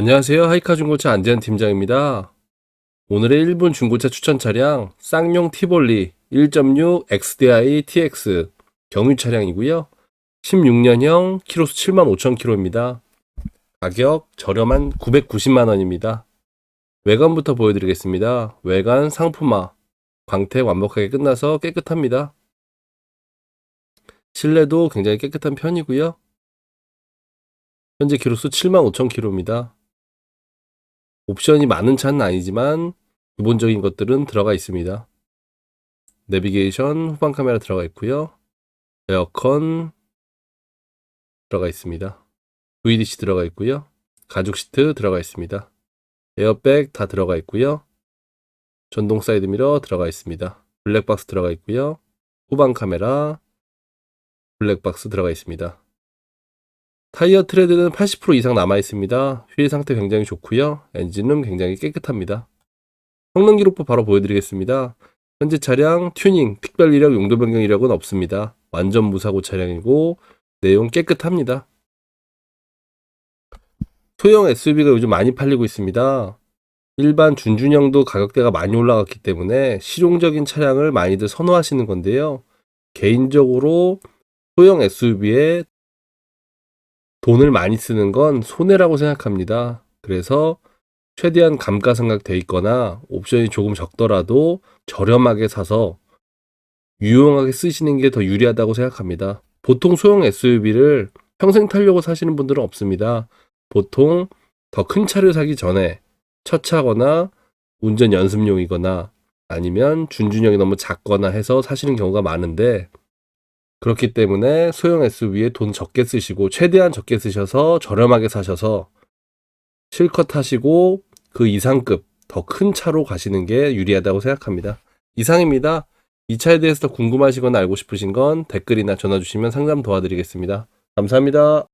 안녕하세요. 하이카 중고차 안재현 팀장입니다. 오늘의 1분 중고차 추천 차량 쌍용 티볼리 1.6 XDI TX 경유 차량이고요. 16년형 키로수 75,000km입니다. 가격 저렴한 990만 원입니다. 외관부터 보여드리겠습니다. 외관 상품화 광택 완벽하게 끝나서 깨끗합니다. 실내도 굉장히 깨끗한 편이고요. 현재 키로수 75,000km입니다. 옵션이 많은 차는 아니지만 기본적인 것들은 들어가 있습니다. 내비게이션 후방 카메라 들어가 있고요. 에어컨 들어가 있습니다. VDC 들어가 있고요. 가죽 시트 들어가 있습니다. 에어백 다 들어가 있고요. 전동 사이드 미러 들어가 있습니다. 블랙박스 들어가 있고요. 후방 카메라 블랙박스 들어가 있습니다. 타이어 트레드는 80% 이상 남아 있습니다. 휠 상태 굉장히 좋고요. 엔진은 굉장히 깨끗합니다. 성능 기록부 바로 보여드리겠습니다. 현재 차량 튜닝, 특별 이력, 용도 변경 이력은 없습니다. 완전 무사고 차량이고 내용 깨끗합니다. 소형 SUV가 요즘 많이 팔리고 있습니다. 일반 준준형도 가격대가 많이 올라갔기 때문에 실용적인 차량을 많이들 선호하시는 건데요. 개인적으로 소형 SUV에 돈을 많이 쓰는 건 손해라고 생각합니다. 그래서 최대한 감가상각 돼 있거나 옵션이 조금 적더라도 저렴하게 사서 유용하게 쓰시는 게 더 유리하다고 생각합니다. 보통 소형 SUV를 평생 타려고 사시는 분들은 없습니다. 보통 더 큰 차를 사기 전에 첫 차거나 운전 연습용이거나 아니면 준준형이 너무 작거나 해서 사시는 경우가 많은데 그렇기 때문에 소형 SUV에 돈 적게 쓰시고 최대한 적게 쓰셔서 저렴하게 사셔서 실컷 타시고 그 이상급 더 큰 차로 가시는 게 유리하다고 생각합니다. 이상입니다. 이 차에 대해서 더 궁금하시거나 알고 싶으신 건 댓글이나 전화 주시면 상담 도와드리겠습니다. 감사합니다.